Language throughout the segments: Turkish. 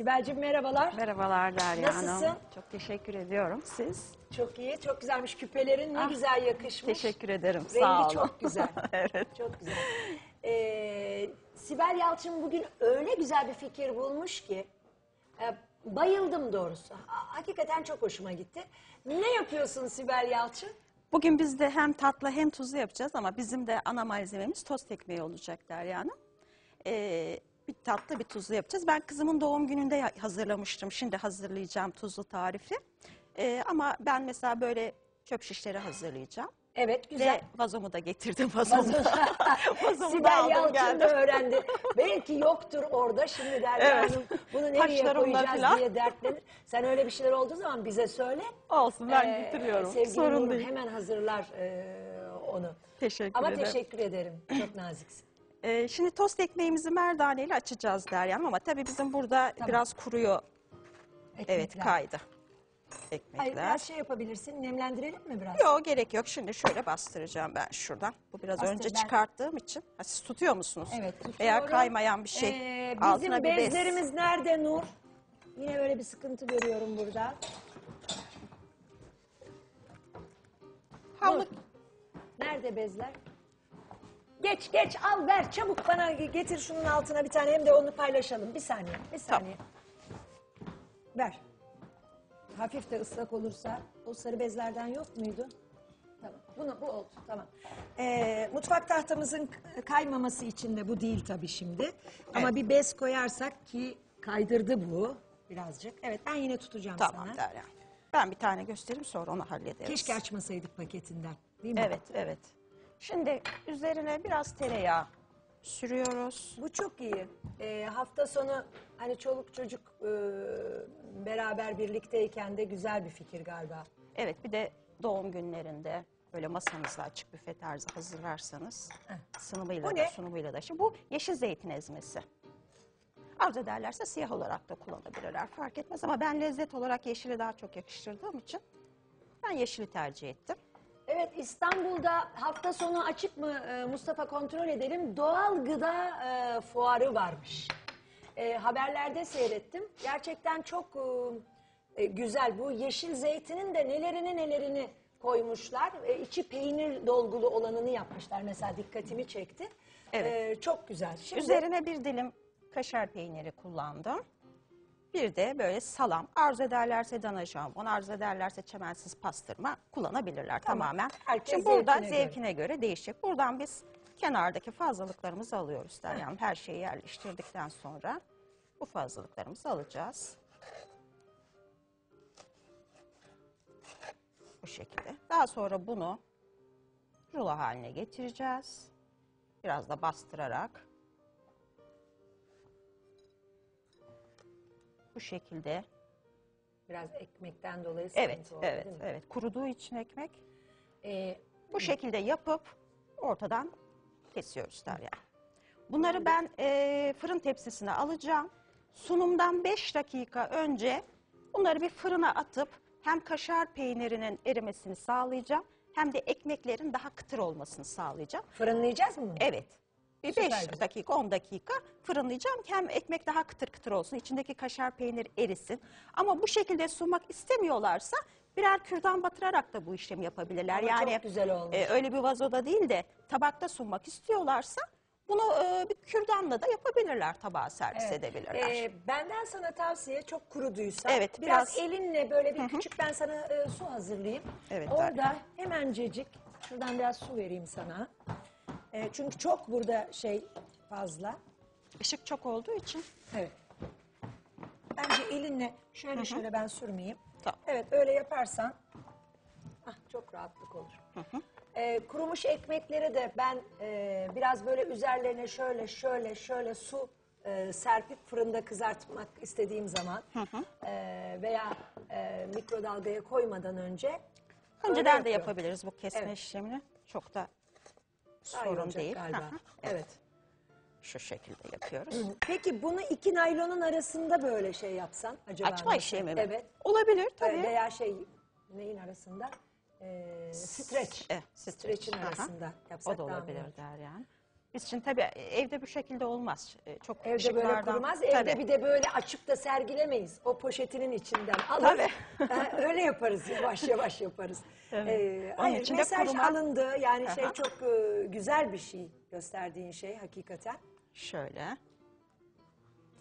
Sibel'cim merhabalar. Merhabalar Derya Hanım. Nasılsın? Çok teşekkür ediyorum. Siz? Çok iyi, çok güzelmiş küpelerin. Ne Ah, güzel yakışmış. Teşekkür ederim. Rengi Sağ olun. çok güzel. evet. Çok güzel. Ee, Sibel Yalçın bugün öyle güzel bir fikir bulmuş ki e, bayıldım doğrusu. Ha- Hakikaten çok hoşuma gitti. Ne yapıyorsun Sibel Yalçın? Bugün biz de hem tatlı hem tuzlu yapacağız ama bizim de ana malzememiz tost ekmeği olacak Derya Hanım. Ee, bir tatlı bir tuzlu yapacağız. Ben kızımın doğum gününde hazırlamıştım. Şimdi hazırlayacağım tuzlu tarifi. Ee, ama ben mesela böyle çöp şişleri hazırlayacağım. Evet güzel. Ve vazomu da getirdim vazomu. Vazomu da Sibel aldım Yalçın geldim. da öğrendi. Belki yoktur orada. Şimdi Derya Evet. Hanım bunu nereye koyacağız falan. diye dertlenir. Sen öyle bir şeyler olduğu zaman bize söyle. Olsun ben Ee, getiriyorum. Sevgili Sorun değil. hemen hazırlar e, onu. Teşekkür Ama ederim. teşekkür ederim. Çok naziksin. Ee, şimdi tost ekmeğimizi merdaneyle açacağız Derya Hanım ama tabii bizim burada Tamam. biraz kuruyor. Evet Ekmekler. kaydı. Hayır Ekmekler. biraz şey yapabilirsin. Nemlendirelim mi biraz? Yok gerek yok. Şimdi şöyle bastıracağım ben şuradan. Bu biraz Bastır, önce ben- çıkarttığım için. Ha, siz tutuyor musunuz? Evet tutuyorum. Veya kaymayan bir şey. Ee, bizim Altına bir bez. bezlerimiz nerede Nur? Yine böyle bir sıkıntı görüyorum burada. Havlu. Nur, Nerede bezler? Geç geç al ver çabuk bana getir şunun altına bir tane hem de onu paylaşalım. Bir saniye bir saniye. Ver. Hafif de ıslak olursa o sarı bezlerden yok muydu? Tamam. Bunu bu oldu. Tamam. Ee, mutfak tahtamızın kaymaması için de bu değil tabii şimdi. Ama bir bez koyarsak ki kaydırdı bu birazcık. Evet ben yine tutacağım Tamam sana. Derya. Ben bir tane göstereyim sonra onu hallederiz. Keşke açmasaydık paketinden. Değil mi? Evet evet. Şimdi üzerine biraz tereyağı sürüyoruz. Bu çok iyi. Ee, hafta sonu hani çoluk çocuk e, beraber birlikteyken de güzel bir fikir galiba. Evet bir de doğum günlerinde böyle masanızda açık büfe tarzı hazırlarsanız Bu da ne? sunumuyla da. Şimdi bu yeşil zeytin ezmesi. Arzu ederlerse siyah olarak da kullanabilirler fark etmez ama ben lezzet olarak yeşili daha çok yakıştırdığım için ben yeşili tercih ettim. Evet İstanbul'da hafta sonu açık mı e, Mustafa kontrol edelim. Doğal gıda e, fuarı varmış. E, haberlerde seyrettim. Gerçekten çok e, e, güzel. Bu yeşil zeytinin de nelerini nelerini koymuşlar. E, içi peynir dolgulu olanını yapmışlar. Mesela dikkatimi çekti. Evet. E, çok güzel. Şimdi, Üzerine bir dilim kaşar peyniri kullandım. Bir de böyle salam. Arzu ederlerse dana jambon, arzu ederlerse çemensiz pastırma kullanabilirler Tamam. tamamen. Herkes Şimdi burada zevkine göre. zevkine göre. değişecek. Buradan biz kenardaki fazlalıklarımızı alıyoruz Derya'm. Her şeyi yerleştirdikten sonra bu fazlalıklarımızı alacağız. Bu şekilde. Daha sonra bunu rulo haline getireceğiz. Biraz da bastırarak bu şekilde. Biraz ekmekten dolayı sıkıntı Evet, oldu, evet, değil mi? evet. Kuruduğu için ekmek E, bu şekilde yapıp ortadan kesiyoruz Derya. Bunları ben e, fırın tepsisine alacağım. Sunumdan 5 dakika önce bunları bir fırına atıp hem kaşar peynirinin erimesini sağlayacağım hem de ekmeklerin daha kıtır olmasını sağlayacağım. fırınlayacağız mı bunu? Evet. Bir Süper 5 güzel. dakika 10 dakika fırınlayacağım ki hem ekmek daha kıtır kıtır olsun. içindeki kaşar peynir erisin. Ama bu şekilde sunmak istemiyorlarsa birer kürdan batırarak da bu işlemi yapabilirler. Ama yani çok güzel olmuş. e, öyle bir vazoda değil de tabakta sunmak istiyorlarsa bunu e, bir kürdanla da yapabilirler. Tabağa servis Evet. edebilirler. Ee, benden sana tavsiye çok kuruduysa. Evet, Biraz, biraz- elinle böyle bir küçük ben sana e, su hazırlayayım. Evet, Orada Derya. hemencecik şuradan biraz su vereyim sana. E, çünkü çok burada şey fazla. Işık çok olduğu için Evet. Bence elinle şöyle şöyle ben sürmeyeyim. Tamam. Evet öyle yaparsan ah, çok rahatlık olur. Ee, kurumuş ekmekleri de ben e, biraz böyle üzerlerine şöyle şöyle şöyle su e, serpip fırında kızartmak istediğim zaman e, veya e, mikrodalgaya koymadan önce önceden de yapıyorum. yapabiliriz bu kesme Evet. işlemini. Çok da sorun olacak değil. galiba. Evet. Şu şekilde yapıyoruz. Peki bunu iki naylonun arasında böyle şey yapsan acaba? Açma nasıl? işlemi mi? Evet. Olabilir tabii. Veya şey neyin arasında? Ee, streç. Eh, Streç'in Aha. arasında yapsak O da daha mı olabilir olur? der yani. Biz için tabii evde bu şekilde olmaz. E, Çok Evde böyle kurumaz. Evde Tabii. bir de böyle açıp da sergilemeyiz. O poşetinin içinden alır. Ha, öyle yaparız. Yavaş yavaş yaparız. Evet. Ee, Onun hayır, için de mesaj kuruma- alındı. Yani şey Aha. çok e, güzel bir şey gösterdiğin şey hakikaten. Şöyle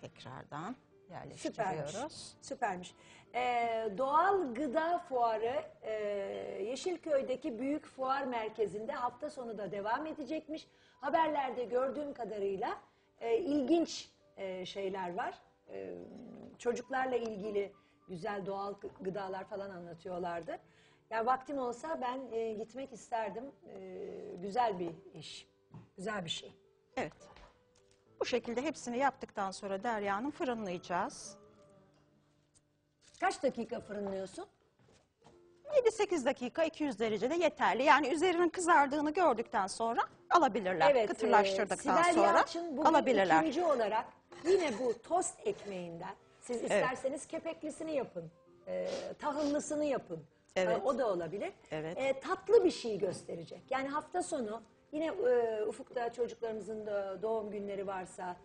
tekrardan Süpermiş. yerleştiriyoruz. Süpermiş. Ee, doğal gıda fuarı e, Yeşilköy'deki büyük fuar merkezinde hafta sonu da devam edecekmiş. Haberlerde gördüğüm kadarıyla e, ilginç e, şeyler var. E, çocuklarla ilgili güzel doğal gı- gıdalar falan anlatıyorlardı. Yani vaktim olsa ben e, gitmek isterdim. E, güzel bir iş. Güzel bir şey. Evet. Bu şekilde hepsini yaptıktan sonra Derya Hanım fırınlayacağız. Kaç dakika fırınlıyorsun? 7-8 dakika 200 derecede yeterli. Yani üzerinin kızardığını gördükten sonra alabilirler. Evet, Kıtırlaştırdıktan e, Sibel sonra Yalçın bugün alabilirler. ikinci olarak yine bu tost ekmeğinden siz isterseniz kepeklisini yapın, e, tahıllısını yapın. Evet. E, o da olabilir. Evet. E, tatlı bir şey gösterecek. Yani hafta sonu yine e, ufukta çocuklarımızın da doğum günleri varsa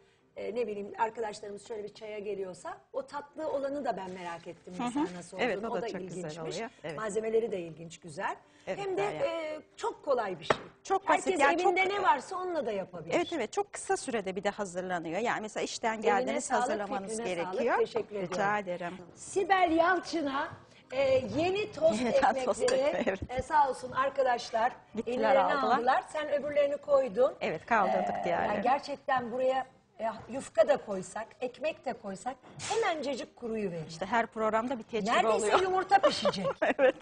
e, ne bileyim arkadaşlarımız şöyle bir çaya geliyorsa o tatlı olanı da ben merak ettim mesela nasıl olduğunu. Evet, o da çok güzel ilginçmiş. oluyor. Evet. Malzemeleri de ilginç, güzel. Evet, Hem de e, çok kolay bir şey. Çok basit, Herkes yani çok- evinde ne varsa onunla da yapabilir. Evet evet çok kısa sürede bir de hazırlanıyor. Yani mesela işten geldiniz sağlık, hazırlamanız gerekiyor. sağlık. Teşekkür Rica ediyorum. ederim. Sibel Yalçın'a e, yeni tost tost ekmekleri ekmeği, evet. e, sağ olsun arkadaşlar Gittiler, ellerine aldılar. aldılar. Sen öbürlerini koydun. Evet, kaldırdık E, diğerlerini. yani gerçekten buraya e, yufka da koysak, ekmek de koysak hemencecik kuruyu verir. İşte her programda bir tecrübe Neredeyse oluyor. yumurta pişecek. evet.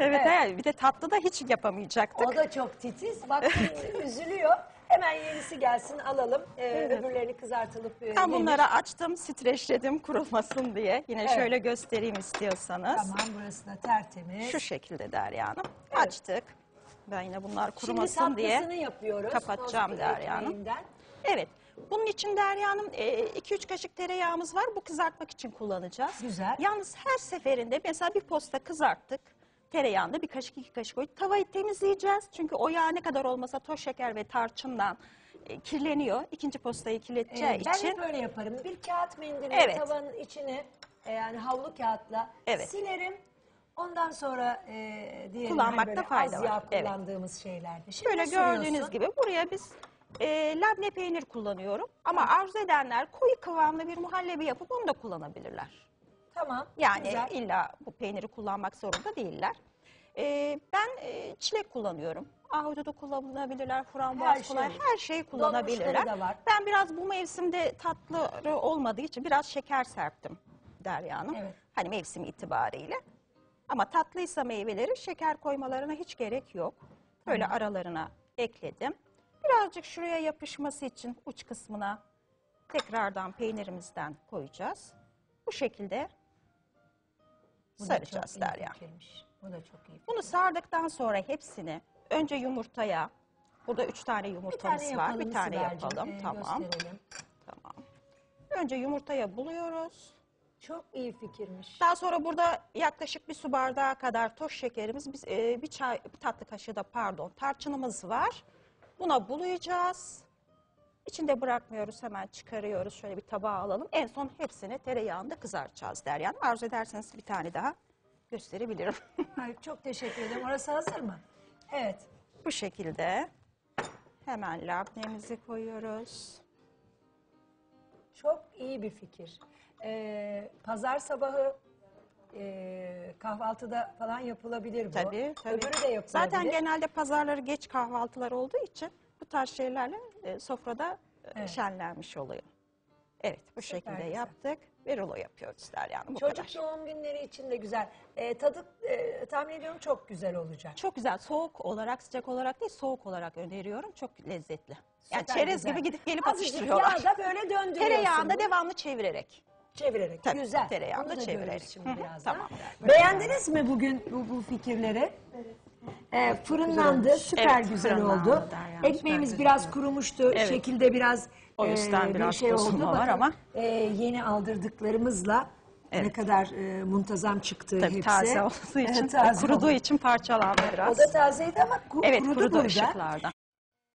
evet. evet. Bir de tatlı da hiç yapamayacaktık. o da çok titiz. Bak üzülüyor. Hemen yenisi gelsin alalım. E, Öbürlerini kızartılıp e, Ben yenir. bunları açtım, streçledim kurumasın diye. Yine Evet. şöyle göstereyim istiyorsanız. Tamam burası da tertemiz. Şu şekilde Derya Hanım. Evet. Açtık. Ben yine bunlar Şimdi kurumasın diye. tatlısını yapıyoruz. kapatacağım Derya Hanım. Evet. Bunun için Derya Hanım 2-3 kaşık tereyağımız var. Bu kızartmak için kullanacağız. Güzel. Yalnız her seferinde mesela bir posta kızarttık. Tereyağında bir kaşık iki kaşık koyduk. Tavayı temizleyeceğiz. Çünkü o yağ ne kadar olmasa toz şeker ve tarçından e, kirleniyor. İkinci postayı kirleteceği Ee, ben için. hep öyle yaparım. Bir kağıt mendille Evet. tavanın içine e, yani havlu kağıtla Evet. silerim. Ondan sonra e, diyelim Kullanmakta hani böyle fayda az var. yağ Evet. kullandığımız şeylerde. Şimdi Böyle sürüyorsun? gördüğünüz gibi buraya biz e, labne peynir kullanıyorum. Ama arzu edenler koyu kıvamlı bir muhallebi yapıp onu da kullanabilirler. Tamam. Yani güzel. illa bu peyniri kullanmak zorunda değiller. Ee, ben e, çilek kullanıyorum. Ahududu kullanabilirler, Her frambuaz şey kullan, olur. her şeyi kullanabilirler. Donmuşları da var. Ben biraz bu mevsimde tatlı olmadığı için biraz şeker serptim Derya Hanım. Evet. Hani mevsim itibariyle. Ama tatlıysa meyveleri şeker koymalarına hiç gerek yok. Böyle aralarına ekledim. Birazcık şuraya yapışması için uç kısmına tekrardan peynirimizden koyacağız. Bu şekilde Bu da saracağız çok iyi Derya. fikirmiş. Bu da çok iyi. Bunu sardıktan sonra hepsini önce yumurtaya, burada üç tane yumurtamız var. yapalım Bir tane Sibel'cim, yapalım. e, tamam. gösterelim. Tamam. Önce yumurtaya buluyoruz. Çok iyi fikirmiş. Daha sonra burada yaklaşık bir su bardağı kadar toz şekerimiz, biz, e, bir çay, bir tatlı kaşığı da pardon tarçınımız var. Buna bulayacağız. İçinde bırakmıyoruz hemen çıkarıyoruz. Şöyle bir tabağa alalım. En son hepsini tereyağında kızartacağız Derya Hanım. Arzu ederseniz bir tane daha gösterebilirim. Ay, çok teşekkür ederim. Orası hazır mı? Evet. Bu şekilde hemen labnemizi koyuyoruz. Çok iyi bir fikir. Ee, pazar sabahı e, kahvaltıda falan yapılabilir bu. Tabii tabii. Öbürü de yapılabilir. Zaten genelde pazarları geç kahvaltılar olduğu için bu tarz şeylerle e, sofrada e, Evet. şenlenmiş oluyor. Evet bu Süper şekilde güzel. yaptık ve rulo yapıyoruz Derya Hanım bu Çocuk kadar. doğum günleri için de güzel. Ee, tadı e, tahmin ediyorum çok güzel olacak. Çok güzel soğuk olarak sıcak olarak değil soğuk olarak öneriyorum. Çok lezzetli. Yani Süper çerez güzel. gibi gidip gelip Azıcık atıştırıyorlar. yağda böyle döndürüyorsun. Tereyağında devamlı çevirerek. Çevirerek. Tabii, güzel. tereyağında Onu da çevirerek. görürüz şimdi Hı hı, birazdan. tamam. Beğendiniz mi bugün bu, bu fikirleri? Ee, fırınlandı, süper Evet, güzel fırınlandı oldu. Derya, süper Ekmeğimiz güzel biraz kurumuştu, Evet. şekilde biraz O yüzden bir biraz şey oldu. bozulma var Bakın, ama. e, yeni aldırdıklarımızla ne kadar e, muntazam çıktı Tabii hepsi. taze olduğu için, Taze kuruduğu oldu. için parçalandı biraz. O da tazeydi ama ku- Evet, kurudu kurudu burada. ışıklarda.